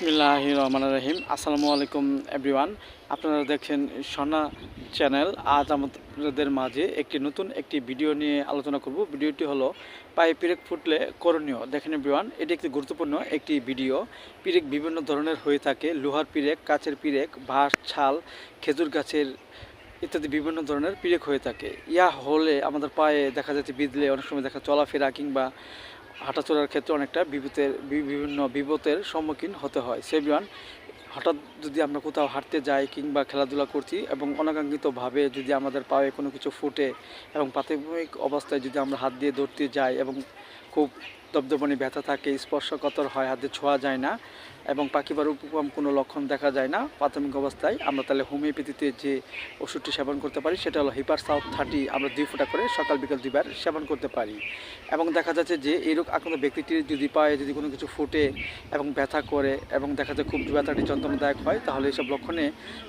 বিসমিল্লাহ রহমান রহিম আসসালামু আলাইকুম, এভরিওয়ান। আপনারা দেখছেন সোনা চ্যানেল। আজ আমাদের মাঝে একটি নতুন একটি ভিডিও নিয়ে আলোচনা করব। ভিডিওটি হলো, পায়ে পিরেক ফুটলে করণীয়। দেখেন, এভরিওয়ান, এটি একটি গুরুত্বপূর্ণ একটি ভিডিও। পিরেক বিভিন্ন ধরনের হয়ে থাকে। লোহার পিরেক, কাচের পিরেক বাঁশ ছাল, খেজুর গাছের ইত্যাদি বিভিন্ন ধরনের পিরেক হয়ে থাকে। ইয়া হলে আমাদের পায়ে দেখা যাচ্ছে বিদলে অনেক সময় দেখা চলাফেরা কিংবা হাঁটাচলার ক্ষেত্রে অনেকটা বিপদের বিভিন্ন বিপদের সম্মুখীন হতে হয়। সেভিয়ান, হঠাৎ যদি আমরা কোথাও হাঁটতে যাই কিংবা খেলাধুলা করছি এবং অনাকাঙ্ক্ষিতভাবে যদি আমাদের পায়ে কোনো কিছু ফুটে এবং প্রাথমিক অবস্থায় যদি আমরা হাত দিয়ে ধরতে যাই এবং খুব দবদবনি ব্যথা থাকে, স্পর্শকতর হয়, হাতে ছোঁয়া যায় না এবং পাখি বা উপকম কোনো লক্ষণ দেখা যায় না প্রাথমিক অবস্থায়। আমরা তাহলে হোমিওপ্যাথিতে যে ওষুধটি সেবন করতে পারি, সেটা হলো হিপার সাউথ থার্টি আমরা দুই ফোঁটা করে সকাল, বিকাল দুইবার সেবন করতে পারি। এবং দেখা যাচ্ছে যে এই রোগ আক্রান্ত ব্যক্তিটির যদি পায়ে যদি কোনো কিছু ফুটে এবং ব্যথা করে এবং দেখা যায় খুব ব্যথাটি যন্ত্রণাদায়ক হয়, তাহলে এইসব লক্ষণে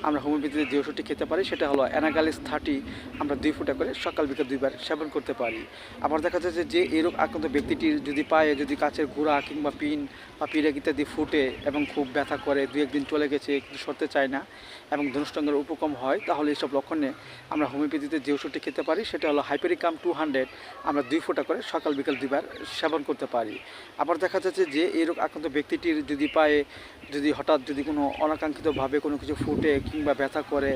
আমরা হোমিওপ্যাথিতে যে ওষুধটি খেতে পারি, সেটা হলো অ্যানাগালিস থার্টি আমরা দুই ফুটা করে সকাল, বিকাল দুইবার সেবন করতে পারি। আবার দেখা যাচ্ছে যে এই রোগ আক্রান্ত ব্যক্তিটির যদি পায়ে যদি কাচের গুঁড়া কিংবা পিন বা পিরেক ইত্যাদি ফুটে এবং খুব ব্যথা করে দু একদিন চলে গেছে কিন্তু সরতে চায় না এবং ধনুষ্টঙ্গের উপকম হয়, তাহলে এইসব লক্ষণে আমরা হোমিওপ্যাথিতে যে ওষুধটি খেতে পারি, সেটা হলো হাইপেরিকাম টু হান্ড্রেড আমরা দুই ফোঁটা করে সকাল বিকাল দুইবার সেবন করতে পারি। আবার দেখা যাচ্ছে যে এই রোগ আক্রান্ত ব্যক্তিটির যদি পায়ে যদি হঠাৎ যদি কোনো অনাকাঙ্ক্ষিতভাবে কোনো কিছু ফুটে কিংবা ব্যথা করে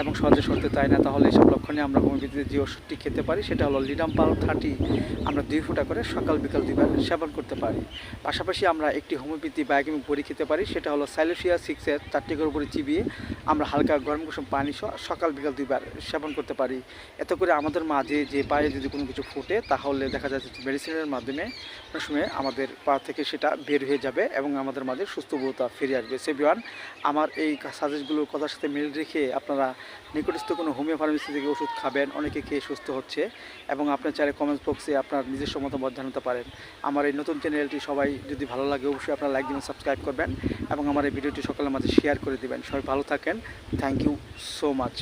এবং সহজে সরতে চায় না, তাহলে এইসব লক্ষণে আমরা হোমিওপ্যাথিতে যে ওষুধটি খেতে পারি, সেটা হলো লিডাম পাল থার্টি আমরা দুই ফোঁটা করে সকাল বিকাল দুইবার সেবন করতে পারি। পাশাপাশি আমরা একটি হোমিওপ্যাথি বায়োকেমিক বড়ি খেতে পারি, সেটা হলো সাইলোসিয়া সিক্সের চারটি করে উপরে চিবিয়ে আমরা হালকা গরম কুসুম পানি সহ সকাল বিকাল দুইবার সেবন করতে পারি। এতে করে আমাদের মাঝে যে পায়ে যদি কোনো কিছু ফুটে, তাহলে দেখা যাচ্ছে মেডিসিনের মাধ্যমে অনেক সময় আমাদের পা থেকে সেটা বের হয়ে যাবে এবং আমাদের মাঝে সুস্থবোধতা ফিরে আসবে। সে বিয়ান আমার এই সাজেস্টগুলোর কথার সাথে মিল রেখে আপনারা নিকটস্থ কোনো হোমিও ফার্মেসি থেকে ওষুধ খাবেন, অনেকে খেয়ে সুস্থ হচ্ছে এবং আপনার চাইলে কমেন্টস বক্সে আপনার নিজস্ব মতামত জানাতে পারেন। আমার এই নতুন চ্যানেলটি সবাই যদি ভালো লাগে, অবশ্যই আপনারা লাইক দিবেন সাবস্ক্রাইব করবেন। এবং আমার এই ভিডিওটি সকলের মাঝে শেয়ার করে দেবেন। সবাই ভালো থাকেন। Thank you so much